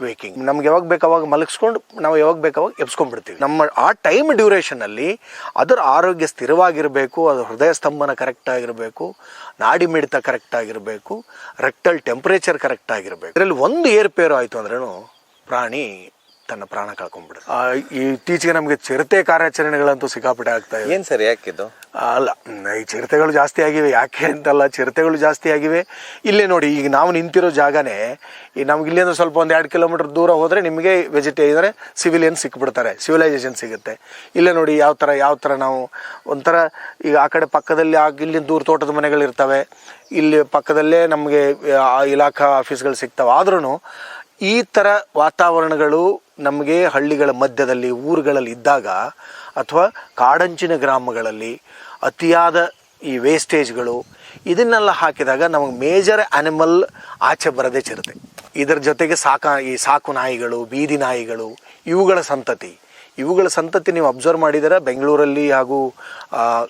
waking ನಮ್ಗೆ ಯಾವಾಗ ಬೇಕು ಅವಾಗ ಮಲಗಿಸ್ಕೊಂಡು ನಾವು ಯಾವಾಗ ಬೇಕು ಅವಾಗ ಎಬ್ಸ್ಕೊಂಡ್ಬಿಡ್ತೀವಿ. ನಮ್ಮ, ಆ ಟೈಮ್ ಡ್ಯೂರೇಷನಲ್ಲಿ ಅದರ ಆರೋಗ್ಯ ಸ್ಥಿರವಾಗಿರಬೇಕು ಅದರ ಹೃದಯ ಸ್ತಂಭನ ಕರೆಕ್ಟ್ ಆಗಿರಬೇಕು, ನಾಡಿ ಮಿಡಿತ ಕರೆಕ್ಟ್ ಆಗಿರಬೇಕು ರೆಕ್ಟಲ್ ಟೆಂಪರೇಚರ್ ಕರೆಕ್ಟ್ ಆಗಿರಬೇಕು. ಇದರಲ್ಲಿ ಒಂದು ಏರ್ಪೇರು ಆಯಿತು ಅಂದ್ರೂ ಪ್ರಾಣಿ ತನ್ನ ಪ್ರಾಣ ಕಳ್ಕೊಂಡ್ಬಿಡುತ್ತೆ ಆ, ಈ ಇತ್ತೀಚೆಗೆ ನಮಗೆ ಚಿರತೆ ಕಾರ್ಯಾಚರಣೆಗಳಂತೂ ಸಿಕ್ಕಾಪಟ್ಟೆ ಆಗ್ತಾ ಇದೆ. ಏನು ಸರ್ ಯಾಕಿದ್ದು ಅಲ್ಲ ಈ ಚಿರತೆಗಳು ಜಾಸ್ತಿ ಆಗಿವೆ. ಯಾಕೆ ಅಂತಲ್ಲ ಚಿರತೆಗಳು ಜಾಸ್ತಿ ಆಗಿವೆ. ಇಲ್ಲೇ ನೋಡಿ ಈಗ ನಾವು ನಿಂತಿರೋ ಜಾಗನೇ ಈ ನಮ್ಗೆ ಇಲ್ಲಿಂದ ಸ್ವಲ್ಪ ಒಂದು ಎರಡು ಕಿಲೋಮೀಟರ್ ದೂರ ಹೋದರೆ ನಿಮಗೆ ವೆಜಿಟೇ ಅಂದರೆ ಸಿವಿಲಿಯನ್ ಸಿಕ್ಬಿಡ್ತಾರೆ. ಸಿವಿಲೈಸೇಷನ್ ಸಿಗುತ್ತೆ. ಇಲ್ಲೇ ನೋಡಿ ಯಾವ ಥರ ಯಾವ ಥರ ನಾವು ಒಂಥರ ಈಗ ಆ ಕಡೆ ಪಕ್ಕದಲ್ಲಿ ಆಗ ಇಲ್ಲಿ ದೂರ ತೋಟದ ಮನೆಗಳಿರ್ತವೆ ಇಲ್ಲಿ ಪಕ್ಕದಲ್ಲೇ ನಮಗೆ ಆ ಇಲಾಖಾ ಆಫೀಸ್ಗಳು ಸಿಗ್ತವೆ. ಆದ್ರೂ ಈ ಥರ ವಾತಾವರಣಗಳು ನಮಗೆ ಹಳ್ಳಿಗಳ ಮಧ್ಯದಲ್ಲಿ, ಊರುಗಳಲ್ಲಿ ಇದ್ದಾಗ ಅಥವಾ ಕಾಡಂಚಿನ ಗ್ರಾಮಗಳಲ್ಲಿ ಅತಿಯಾದ ಈ ವೇಸ್ಟೇಜ್ಗಳು ಇದನ್ನೆಲ್ಲ ಹಾಕಿದಾಗ ನಮಗೆ ಮೇಜರ್ ಆ್ಯನಿಮಲ್ ಆಚೆ ಬರದೇ ಚಿರತೆ. ಇದರ ಜೊತೆಗೆ ಸಾಕ, ಈ ಸಾಕು ನಾಯಿಗಳು, ಬೀದಿ ನಾಯಿಗಳು, ಇವುಗಳ ಸಂತತಿ. ಇವುಗಳ ಸಂತತಿ ನೀವು ಅಬ್ಸರ್ವ್ ಮಾಡಿದರೆ ಬೆಂಗಳೂರಲ್ಲಿ ಹಾಗೂ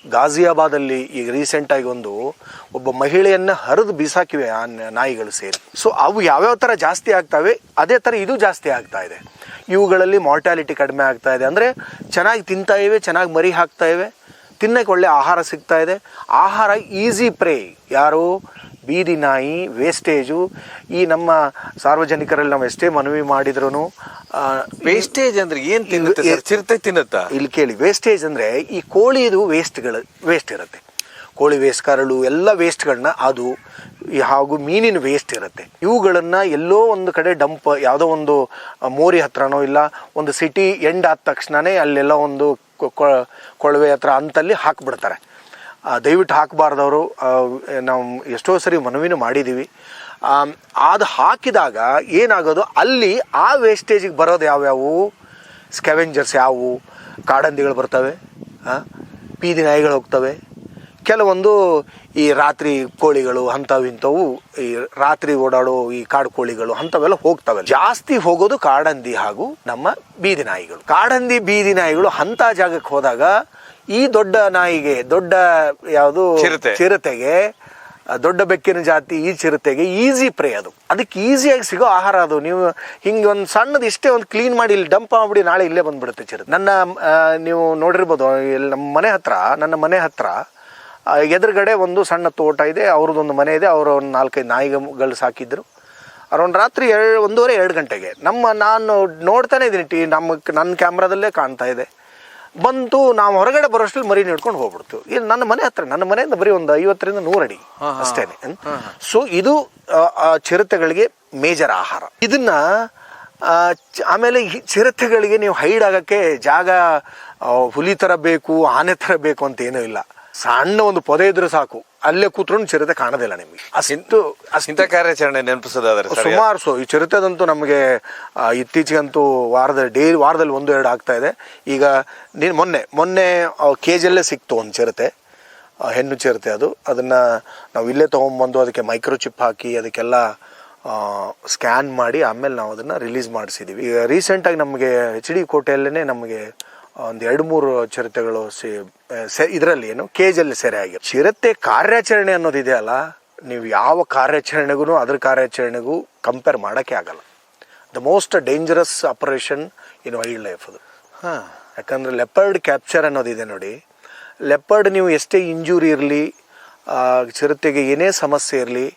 ಗಾಜಿಯಾಬಾದಲ್ಲಿ ಈಗ ರೀಸೆಂಟಾಗಿ ಒಂದು ಒಬ್ಬ ಮಹಿಳೆಯನ್ನು ಹರಿದು ಬೀಸಾಕಿವೆ ಆ ನಾಯಿಗಳು ಸೇರಿ. ಸೊ ಅವು ಯಾವ್ಯಾವ ಥರ ಜಾಸ್ತಿ ಆಗ್ತವೆ? ಅದೇ ಥರ ಇದು ಜಾಸ್ತಿ ಆಗ್ತಾ ಇದೆ. ಇವುಗಳಲ್ಲಿ ಮಾರ್ಟಾಲಿಟಿ ಕಡಿಮೆ ಆಗ್ತಾ ಇದೆ. ಅಂದರೆ ಚೆನ್ನಾಗಿ ತಿಂತಾ ಇವೆ ಚೆನ್ನಾಗಿ ಮರಿ ಹಾಕ್ತಾ ಇವೆ ತಿನ್ನಕ್ಕೆ ಒಳ್ಳೆ ಆಹಾರ ಸಿಗ್ತಾ ಇದೆ. ಆಹಾರ ಈಸಿ ಪ್ರೇ ಯಾರು? ಬೀದಿ ನಾಯಿ ವೇಸ್ಟೇಜು ಈ ನಮ್ಮ ಸಾರ್ವಜನಿಕರಲ್ಲಿ ನಾವು ಎಷ್ಟೇ ಮನವಿ ಮಾಡಿದ್ರು ವೇಸ್ಟೇಜ್ ಅಂದ್ರೆ ಏನು ತಿನ್ನುತ್ತೆ ಚಿರತೆ ತಿನ್ನುತ್ತಾ? ಇಲ್ಲಿ ಕೇಳಿ ವೇಸ್ಟೇಜ್ ಅಂದರೆ ಈ ಕೋಳಿದು ವೇಸ್ಟ್ಗಳು ವೇಸ್ಟ್ ಇರುತ್ತೆ. ಕೋಳಿ ವೇಸ್ಟ್ ಕರಳು ಎಲ್ಲ ವೇಸ್ಟ್ಗಳನ್ನ ಅದು ಹಾಗೂ ಮೀನಿನ ವೇಸ್ಟ್ ಇರುತ್ತೆ. ಇವುಗಳನ್ನು ಎಲ್ಲೋ ಒಂದು ಕಡೆ ಡಂಪ್ ಯಾವುದೋ ಒಂದು ಮೋರಿ ಹತ್ರನೋ ಇಲ್ಲ ಒಂದು ಸಿಟಿ ಎಂಡ್ ಆದ ತಕ್ಷಣನೇ ಅಲ್ಲೆಲ್ಲ ಒಂದು ಕೊಳವೆ ಹತ್ರ ಅಂತಲ್ಲಿ ಹಾಕ್ಬಿಡ್ತಾರೆ. ದಯವಿಟ್ಟು ಹಾಕಬಾರ್ದವರು ನಾವು ಎಷ್ಟೋ ಸರಿ ಮನವಿನೂ ಮಾಡಿದ್ದೀವಿ ಅದು ಹಾಕಿದಾಗ ಏನಾಗೋದು ಅಲ್ಲಿ ಆ ವೇಸ್ಟೇಜಿಗೆ ಬರೋದು ಯಾವ್ಯಾವು? ಸ್ಕ್ಯಾವೆಂಜರ್ಸ್ ಯಾವುವು ಕಾಡಂದಿಗಳು ಬರ್ತವೆ ಹಾಂ ಬೀದಿ ನಾಯಿಗಳು ಹೋಗ್ತವೆ ಕೆಲವೊಂದು ಈ ರಾತ್ರಿ ಕೋಳಿಗಳು ಅಂಥವು ಇಂಥವು ಈ ರಾತ್ರಿ ಓಡಾಡೋ ಈ ಕಾಡು ಕೋಳಿಗಳು ಅಂಥವೆಲ್ಲ ಹೋಗ್ತವೆ ಜಾಸ್ತಿ ಹೋಗೋದು ಕಾಡಂದಿ ಹಾಗೂ ನಮ್ಮ ಬೀದಿ ನಾಯಿಗಳು. ಕಾಡಂದಿ ಬೀದಿ ನಾಯಿಗಳು ಅಂಥ ಜಾಗಕ್ಕೆ ಹೋದಾಗ ಈ ದೊಡ್ಡ ನಾಯಿಗೆ ದೊಡ್ಡ ಯಾವುದು ಚಿರತೆ. ಚಿರತೆಗೆ ದೊಡ್ಡ ಬೆಕ್ಕಿನ ಜಾತಿ ಈ ಚಿರತೆಗೆ ಈಸಿ ಪ್ರೇ ಅದು. ಅದಕ್ಕೆ ಈಸಿಯಾಗಿ ಸಿಗೋ ಆಹಾರ ಅದು. ನೀವು ಹಿಂಗೆ ಒಂದು ಸಣ್ಣದು ಇಷ್ಟೇ ಒಂದು ಕ್ಲೀನ್ ಮಾಡಿ ಇಲ್ಲಿ ಡಂಪ್ ಮಾಡಿಬಿಡಿ ನಾಳೆ ಇಲ್ಲೇ ಬಂದ್ಬಿಡುತ್ತೆ ಚಿರತೆ. ನನ್ನ ನೀವು ನೋಡಿರ್ಬೋದು ಇಲ್ಲಿ ನಮ್ಮ ಮನೆ ಹತ್ರ ನನ್ನ ಮನೆ ಹತ್ರ ಎದುರುಗಡೆ ಒಂದು ಸಣ್ಣ ತೋಟ ಇದೆ ಅವ್ರದ್ದೊಂದು ಮನೆ ಇದೆ ಅವರು ಒಂದು ನಾಲ್ಕೈದು ನಾಯಿಗಳು ಸಾಕಿದ್ರು. ಅರೌಂಡ್ ರಾತ್ರಿ ಎರಡು ಒಂದೂವರೆ ಎರಡು ಗಂಟೆಗೆ ನಮ್ಮ ನಾನು ನೋಡ್ತಾನೆ ಇದ್ದೀನಿ ಟಿ ನಮ್ಮ ನನ್ನ ಕ್ಯಾಮ್ರಾದಲ್ಲೇ ಕಾಣ್ತಾ ಇದೆ. ಬಂತು ನಾವು ಹೊರಗಡೆ ಬರೋಷ್ಟು ಮರಿ ಹಿಡ್ಕೊಂಡು ಹೋಗ್ಬಿಡ್ತು. ಇಲ್ಲಿ ನನ್ನ ಮನೆ ಹತ್ರ ನನ್ನ ಮನೆಯಿಂದ ಬರೀ ಒಂದು ಐವತ್ತರಿಂದ ನೂರು ಅಡಿ ಅಷ್ಟೇನೆ ಸೊ ಇದು. ಚಿರತೆಗಳಿಗೆ ಮೇಜರ್ ಆಹಾರ. ಇದನ್ನ ಆಮೇಲೆ ಈ ಚಿರತೆಗಳಿಗೆ ನೀವು ಹೈಡ್ ಆಗೋಕ್ಕೆ ಜಾಗ ಹುಲಿ ಥರ ಬೇಕು ಆನೆ ಥರ ಬೇಕು ಅಂತ ಏನೂ ಇಲ್ಲ. ಸಣ್ಣ ಒಂದು ಪೊದೆ ಇದ್ರೆ ಸಾಕು. ಅಲ್ಲೇ ಕೂತ್ರೂ ಚಿರತೆ ಕಾಣೋದಿಲ್ಲ ನಿಮಗೆ. ಅಷ್ಟು ಆ ಇಂಥ ಕಾರ್ಯಾಚರಣೆ ನೆನಪಿಸೋದಾದ್ರೆ ಸುಮಾರು ಸೊ ಈ ಚಿರತೆದಂತೂ ನಮಗೆ ಇತ್ತೀಚೆಗಂತೂ ವಾರದ ಡೈಲಿ ವಾರದಲ್ಲಿ ಒಂದು ಎರಡು ಆಗ್ತಾ ಇದೆ. ಈಗ ನೀನು ಮೊನ್ನೆ ಮೊನ್ನೆ ಕೇಜಲ್ಲೇ ಸಿಕ್ತು ಒಂದು ಚಿರತೆ. ಹೆಣ್ಣು ಚಿರತೆ ಅದು. ಅದನ್ನ ನಾವು ಇಲ್ಲೇ ತೊಗೊಂಬಂದು ಅದಕ್ಕೆ ಮೈಕ್ರೋಚಿಪ್ ಹಾಕಿ ಅದಕ್ಕೆಲ್ಲ ಸ್ಕ್ಯಾನ್ ಮಾಡಿ ಆಮೇಲೆ ನಾವು ಅದನ್ನ ರಿಲೀಸ್ ಮಾಡಿಸಿದ್ದೀವಿ ಈಗ ರೀಸೆಂಟಾಗಿ ನಮಗೆ ಎಚ್ ಡಿ ಕೋಟೆಯಲ್ಲೇ ನಮಗೆ ಒಂದು ಎರಡು ಮೂರು ಚಿರತೆಗಳು ಇದರಲ್ಲಿ ಏನು? ಕೇಜಲ್ಲಿ ಸೆರೆ ಆಗಿದೆ. ಚಿರತೆ ಕಾರ್ಯಾಚರಣೆ ಅನ್ನೋದಿದೆಯಲ್ಲ ನೀವು ಯಾವ ಕಾರ್ಯಾಚರಣೆಗೂ ಅದ್ರ ಕಾರ್ಯಾಚರಣೆಗೂ ಕಂಪೇರ್ ಮಾಡೋಕ್ಕೆ ಆಗಲ್ಲ. The most dangerous operation in wildlife ಅದು ಯಾಕಂದ್ರೆ ಲೆಪರ್ಡ್ ಕ್ಯಾಪ್ಚರ್ ಅನ್ನೋದಿದೆ ನೋಡಿ. ಲೆಪರ್ಡ್ ನೀವು ಎಷ್ಟೇ ಇಂಜೂರಿ ಇರಲಿ ಚಿರತೆಗೆ ಏನೇ ಸಮಸ್ಯೆ ಇರಲಿ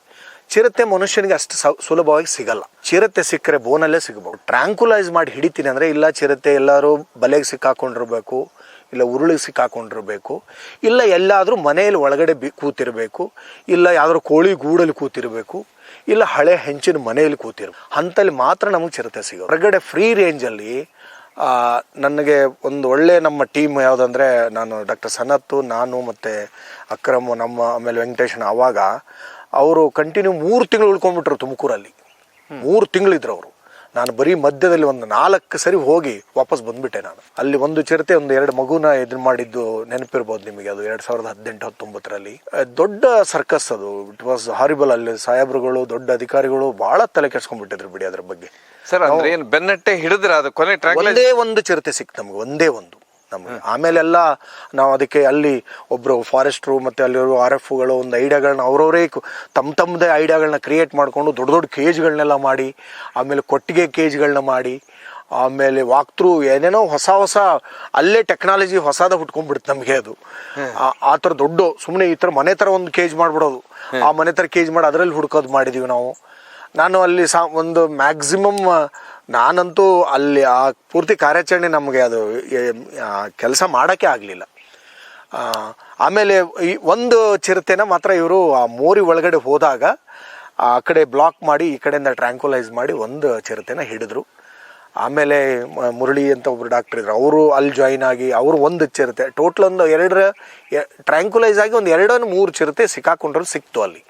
ಚಿರತೆ ಮನುಷ್ಯನಿಗೆ ಅಷ್ಟು ಸುಲಭವಾಗಿ ಸಿಗಲ್ಲ. ಚಿರತೆ ಸಿಕ್ಕರೆ ಬೋನಲ್ಲೇ ಸಿಗಬಹುದು ಟ್ರಾಂಕುಲೈಸ್ ಮಾಡಿ ಹಿಡಿತೀನಿ ಅಂದ್ರೆ ಇಲ್ಲ ಚಿರತೆ ಎಲ್ಲರೂ ಬಲೆಗೆ ಸಿಕ್ಕಾಕೊಂಡಿರ್ಬೇಕು, ಇಲ್ಲ ಉರುಳಿಗೆ ಸಿಕ್ಕಾಕೊಂಡಿರಬೇಕು, ಇಲ್ಲ ಎಲ್ಲಾದರೂ ಮನೆಯಲ್ಲಿ ಒಳಗಡೆ ಬಿ, ಕೂತಿರಬೇಕು, ಇಲ್ಲ ಯಾವ್ದಾದ್ರು ಕೋಳಿ ಗೂಡಲ್ಲಿ ಕೂತಿರಬೇಕು, ಇಲ್ಲ ಹಳೆ ಹೆಂಚಿನ ಮನೆಯಲ್ಲಿ ಕೂತಿರ್ಬೇಕು. ಅಂತಲ್ಲಿ ಮಾತ್ರ ನಮಗೆ ಚಿರತೆ ಸಿಗೋದು. ಹೊರಗಡೆ ಫ್ರೀ ರೇಂಜಲ್ಲಿ ನನಗೆ ಒಂದು ಒಳ್ಳೆ ನಮ್ಮ ಟೀಮ್ ಯಾವುದಂದ್ರೆ ನಾನು ಡಾಕ್ಟರ್ ಸನತ್ತು, ನಾನು ಮತ್ತೆ ಅಕ್ರಮ್, ನಮ್ಮ ಆಮೇಲೆ ವೆಂಕಟೇಶನ್ ಅವಾಗ ಅವರು ಕಂಟಿನ್ಯೂ ಮೂರು ತಿಂಗಳು ಉಳ್ಕೊಂಡ್ಬಿಟ್ರು ತುಮಕೂರಲ್ಲಿ. ಮೂರು ತಿಂಗಳಿದ್ರು ಅವರು. ನಾನು ಬರೀ ಮಧ್ಯದಲ್ಲಿ ಒಂದು ನಾಲ್ಕು ಸರಿ ಹೋಗಿ ವಾಪಸ್ ಬಂದ್ಬಿಟ್ಟೆ ನಾನು. ಅಲ್ಲಿ ಒಂದು ಚಿರತೆ ಒಂದು ಎರಡು ಮಗುನ ಎದುರು ಮಾಡಿದ್ದು ನೆನಪಿರ್ಬೋದು ನಿಮಗೆ ಅದು ಎರಡ್ ಸಾವಿರದ ಹದಿನೆಂಟು ಹತ್ತೊಂಬತ್ತರಲ್ಲಿ. ದೊಡ್ಡ ಸರ್ಕಸ್ ಅದು. ಇಟ್ ವಾಸ್ ಹಾರಿಬಲ್ ಅಲ್ಲಿ ಸಾಹೇಬ್ರುಗಳು ದೊಡ್ಡ ಅಧಿಕಾರಿಗಳು ಬಹಳ ತಲೆ ಕೆಡ್ಸ್ಕೊಂಡ್ಬಿಟ್ಟಿದ್ರು ಬಿಡಿ ಅದ್ರ ಬಗ್ಗೆ. ಸರ್ ಅಂದ್ರೆ ಏನ್ ಬೆನ್ನಟ್ಟೆ ಹಿಡಿದ್ರೆ ಅದು ಕೊನೆ ಟ್ರ್ಯಾಕ್ ಒಂದೇ ಒಂದು ಚಿರತೆ ಸಿಕ್ತು ನಮ್ಗೆ ಒಂದೇ ಒಂದು. ನಮ್ಗೆ. ಆಮೇಲೆಲ್ಲ ನಾವು ಅದಕ್ಕೆ ಅಲ್ಲಿ ಒಬ್ರು ಫಾರೆಸ್ಟ್ರು ಮತ್ತೆ ಅಲ್ಲಿರೋ ಆರ್ ಎಫ್ಗಳು ಒಂದು ಐಡಿಯಾಗಳನ್ನ ಅವ್ರವರೇ ತಮ್ಮ ತಮ್ಮದೇ ಐಡಿಯಾಗಳನ್ನ ಕ್ರಿಯೇಟ್ ಮಾಡ್ಕೊಂಡು ದೊಡ್ಡ ದೊಡ್ಡ ಕೇಜ್ಗಳನ್ನೆಲ್ಲ ಮಾಡಿ ಆಮೇಲೆ ಕೊಟ್ಟಿಗೆ ಕೇಜ್ಗಳನ್ನ ಮಾಡಿ ಆಮೇಲೆ ವಾಕ್ತ್ರೂ ಏನೇನೋ ಹೊಸ ಹೊಸ ಅಲ್ಲೇ ಟೆಕ್ನಾಲಜಿ ಹೊಸದ ಹುಟ್ಕೊಂಡ್ಬಿಡುತ್ತೆ ನಮಗೆ ಅದು. ಆ- ಆ ಥರ ದೊಡ್ಡ ಸುಮ್ಮನೆ ಈ ಥರ ಮನೆ ಥರ ಒಂದು ಕೇಜ್ ಮಾಡ್ಬಿಡೋದು. ಆ ಮನೆ ಥರ ಕೇಜ್ ಮಾಡಿ ಅದರಲ್ಲಿ ಹುಡ್ಕೋದು ಮಾಡಿದೀವಿ ನಾವು. ನಾನು ಅಲ್ಲಿ ಸಾ ಒಂದು ಮ್ಯಾಕ್ಸಿಮಮ್ ನಾನಂತೂ ಅಲ್ಲಿ ಆ ಪೂರ್ತಿ ಕಾರ್ಯಾಚರಣೆ ನಮಗೆ ಅದು ಕೆಲಸ ಮಾಡೋಕ್ಕೆ ಆಗಲಿಲ್ಲ. ಆಮೇಲೆ ಈ ಒಂದು ಚಿರತೆನ ಮಾತ್ರ ಇವರು ಆ ಮೋರಿ ಒಳಗಡೆ ಹೋದಾಗ ಆ ಕಡೆ ಬ್ಲಾಕ್ ಮಾಡಿ ಈ ಕಡೆಯಿಂದ ಟ್ರ್ಯಾಂಕುಲೈಸ್ ಮಾಡಿ ಒಂದು ಚಿರತೆನ ಹಿಡಿದ್ರು. ಆಮೇಲೆ ಮುರಳಿ ಅಂತ ಒಬ್ರು ಡಾಕ್ಟರ್ ಇದ್ರು. ಅವರು ಅಲ್ಲಿ ಜಾಯಿನ್ ಆಗಿ ಅವರು ಒಂದು ಚಿರತೆ ಟೋಟಲ್ ಒಂದು ಎರಡರ ಟ್ರ್ಯಾಂಕುಲೈಸ್ ಆಗಿ ಒಂದು ಎರಡನ್ನು ಮೂರು ಚಿರತೆ ಸಿಕ್ಕಾಕೊಂಡ್ರು ಸಿಕ್ತು ಅಲ್ಲಿ.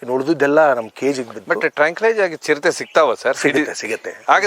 ಇನ್ನು ಉಳಿದಿದ್ದೆಲ್ಲ ನಮ್ಮ ಕೇಜಿಗೆ ಬಿದ್ದು. ಬಟ್ ಟ್ರ್ಯಾಂಕ್ಲೈಸ್ ಆಗಿ ಚಿರತೆ ಸಿಗ್ತಾವ ಸರ್ ಸಿಗುತ್ತೆ ಸಿಗುತ್ತೆ. ಆಗ